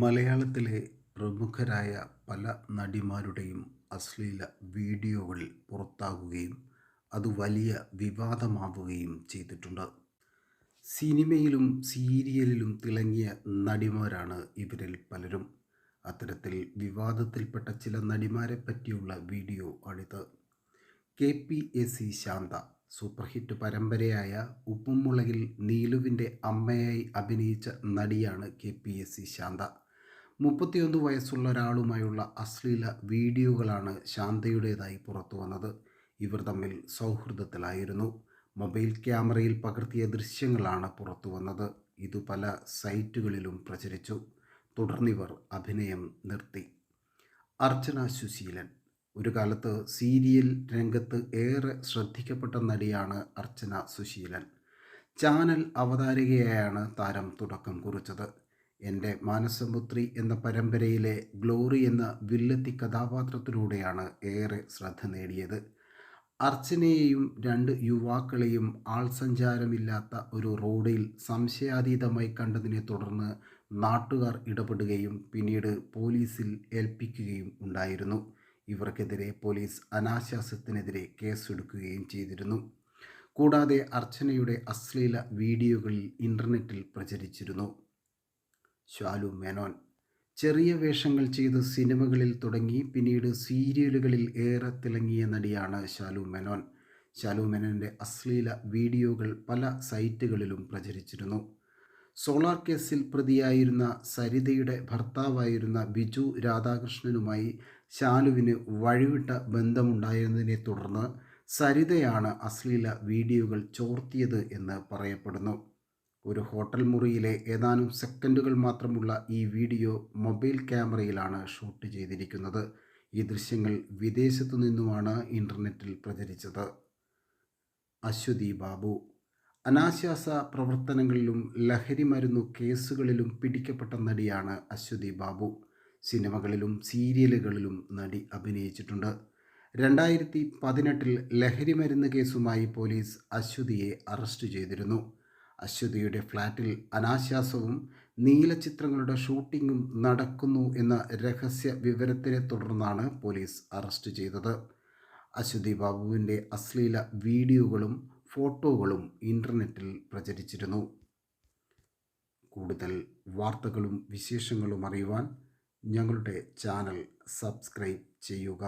മലയാളത്തിലെ പ്രമുഖരായ പല നടിമാരുടെയും അശ്ലീല വീഡിയോകൾ പുറത്താകുകയും അത് വലിയ വിവാദമാവുകയും ചെയ്തിട്ടുണ്ട്. സിനിമയിലും സീരിയലിലും തിളങ്ങിയ നടിമാരാണ് ഇവരിൽ പലരും. അത്തരത്തിൽ വിവാദത്തിൽപ്പെട്ട ചില നടിമാരെ പറ്റിയുള്ള വീഡിയോ ആണിത്. K P S C Shantha super hit പരമ്പരയായ ഉപ്പുമുളകിൽ നീലുവിന്റെ അമ്മയായി അഭിനയിച്ച നടിയാണ് K P S C Shantha. മുപ്പത്തിയൊന്ന് വയസ്സുള്ള ഒരാളുമായുള്ള അശ്ലീല വീഡിയോകളാണ് ശാന്തയുടേതായി പുറത്തു വന്നത്. ഇവർ തമ്മിൽ സൗഹൃദത്തിലായിരുന്നു. മൊബൈൽ ക്യാമറയിൽ പകർത്തിയ ദൃശ്യങ്ങളാണ് പുറത്തു വന്നത്. ഇത് പല സൈറ്റുകളിലും പ്രചരിച്ചു. തുടർന്നിവർ അഭിനയം നിർത്തി. അർച്ചന സുശീലൻ. ഒരു കാലത്ത് സീരിയൽ രംഗത്ത് ഏറെ ശ്രദ്ധിക്കപ്പെട്ട നടിയാണ് അർച്ചന സുശീലൻ. ചാനൽ അവതാരികയായാണ് താരം തുടക്കം കുറിച്ചത്. എന്റെ മാനസപുത്രി എന്ന പരമ്പരയിലെ ഗ്ലോറി എന്ന വില്ലത്തി കഥാപാത്രത്തിലൂടെയാണ് ഏറെ ശ്രദ്ധ നേടിയത്. അർച്ചനയെയും രണ്ട് യുവാക്കളെയും ആൾസഞ്ചാരമില്ലാത്ത ഒരു റോഡിൽ സംശയാതീതമായി കണ്ടതിനെ തുടർന്ന് നാട്ടുകാർ ഇടപെടുകയും പിന്നീട് പോലീസിൽ ഏൽപ്പിക്കുകയും ഉണ്ടായിരുന്നു. ഇവർക്കെതിരെ പോലീസ് അനാശാസ്യത്തിനെതിരെ കേസെടുക്കുകയും ചെയ്തിരുന്നു. കൂടാതെ അർച്ചനയുടെ അശ്ലീല വീഡിയോകളിൽ ഇന്റർനെറ്റിൽ പ്രചരിച്ചിരുന്നു. ശാലു മേനോൻ. ചെറിയ വേഷങ്ങൾ ചെയ്ത് സിനിമകളിൽ തുടങ്ങി പിന്നീട് സീരിയലുകളിൽ ഏറെ തിളങ്ങിയ നടിയാണ് ശാലു മേനോൻ. ശാലു മേനോന്റെ അശ്ലീല വീഡിയോകൾ പല സൈറ്റുകളിലും പ്രചരിച്ചിരുന്നു. സോളാർ കേസിൽ പ്രതിയായിരുന്ന സരിതയുടെ ഭർത്താവായിരുന്ന ബിജു രാധാകൃഷ്ണനുമായി ശാലുവിന് വഴിവിട്ട ബന്ധമുണ്ടായിരുന്നതിനെ തുടർന്ന് സരിതയാണ് അശ്ലീല വീഡിയോകൾ ചോർത്തിയത് എന്ന് പറയപ്പെടുന്നു. ഒരു ഹോട്ടൽ മുറിയിലെ ഏതാനും സെക്കൻഡുകൾ മാത്രമുള്ള ഈ വീഡിയോ മൊബൈൽ ക്യാമറയിലാണ് ഷൂട്ട് ചെയ്തിരിക്കുന്നത്. ഈ ദൃശ്യങ്ങൾ വിദേശത്തു നിന്നുമാണ് ഇന്റർനെറ്റിൽ പ്രചരിച്ചത്. അശ്വതി ബാബു. അനാശാസ പ്രവർത്തനങ്ങളിലും ലഹരി മരുന്നു കേസുകളിലും പിടിക്കപ്പെട്ട നടിയാണ് അശ്വതി ബാബു. സിനിമകളിലും സീരിയലുകളിലും നടി അഭിനയിച്ചിട്ടുണ്ട്. രണ്ടായിരത്തി പതിനെട്ടിൽ ലഹരി മരുന്ന് കേസുമായി പോലീസ് അശ്വതിയെ അറസ്റ്റ് ചെയ്തിരുന്നു. അശ്വതിയുടെ ഫ്ലാറ്റിൽ അനാശാസവും നീലചിത്രങ്ങളുടെ ഷൂട്ടിങ്ങും നടക്കുന്നു എന്ന രഹസ്യ വിവരത്തിനെ തുടർന്നാണ് പോലീസ് അറസ്റ്റ് ചെയ്തത്. അശ്വതി ബാബുവിന്റെ അശ്ലീല വീഡിയോകളും ഫോട്ടോകളും ഇന്റർനെറ്റിൽ പ്രചരിച്ചിരുന്നു. കൂടുതൽ വാർത്തകളും വിശേഷങ്ങളും അറിയുവാൻ ഞങ്ങളുടെ ചാനൽ സബ്സ്ക്രൈബ് ചെയ്യുക.